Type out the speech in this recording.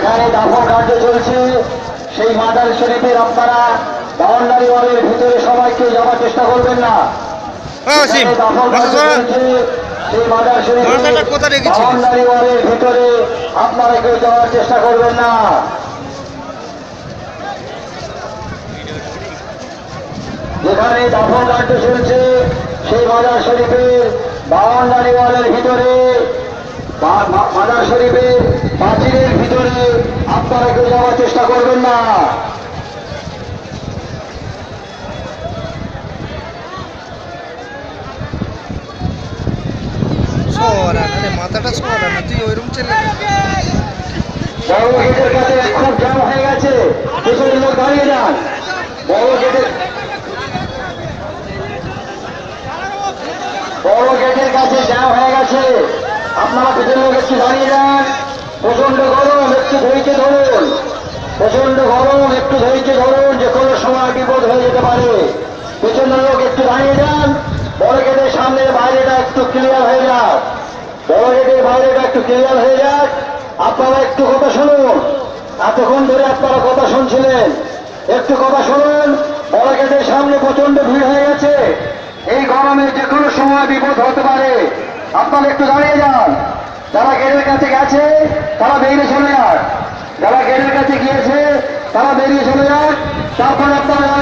যেখানে দাফন কার্য চলছে। সেই মাদার শরীফের আপনারা বাউন্ডারি ওয়ালের ভিতরে সবাইকে যাওয়ার চেষ্টা করবেন না। চলছে, সেই মাদার শরীফের বাউন্ডারি ওয়ালের ভিতরে আপনারা কেউ যাওয়ার চেষ্টা করবেন না। যেখানে দাফন কার্য চলছে সেই মাদার শরীফের বাউন্ডারি ওয়ালের ভিতরে বা- মা- মাদার শরীফের প্রাচীরের ভিতরে আপনারা কেউ যাওয়ার চেষ্টা করবেন না। মাথাটা তুই ওইরকম বড় গেটের কাছে খুব জ্যাম হয়ে গেছে। পেছনের লোক দাঁড়িয়ে যান। বড় গেটের বড় গেটের কাছে জ্যাম হয়ে গেছে। আপনারা লোক একটু দাঁড়িয়ে যান। প্রচণ্ড গরম, একটু ধৈর্য ধরুন। প্রচণ্ড গরম, একটু ধৈর্য ধরুন, যে কোনো সময় বিপদ হয়ে যেতে পারে। পেছনের লোক একটু দাঁড়িয়ে যান। বড় গেটের সামনে বাইরেটা একটু ক্লিয়ার হয়ে যাক। বড় গেটের বাইরেটা একটু ক্লিয়ার হয়ে যাক। আপনারা একটু কথা শুনুন। এতক্ষণ ধরে আপনারা কথা শুনছিলেন। একটু কথা শুনুন। বড় গেটের সামনে প্রচণ্ড ভিড় হয়ে গেছে। এই গরমে যে কোনো সময় বিপদ হতে পারে। আপনারা একটু দাঁড়িয়ে যান। যারা গেটের কাছে গেছে, তারা বেরিয়ে চলে যান। যারা গেটের কাছে গিয়েছে, তারা বেরিয়ে চলে যান। তারপরে আপনারা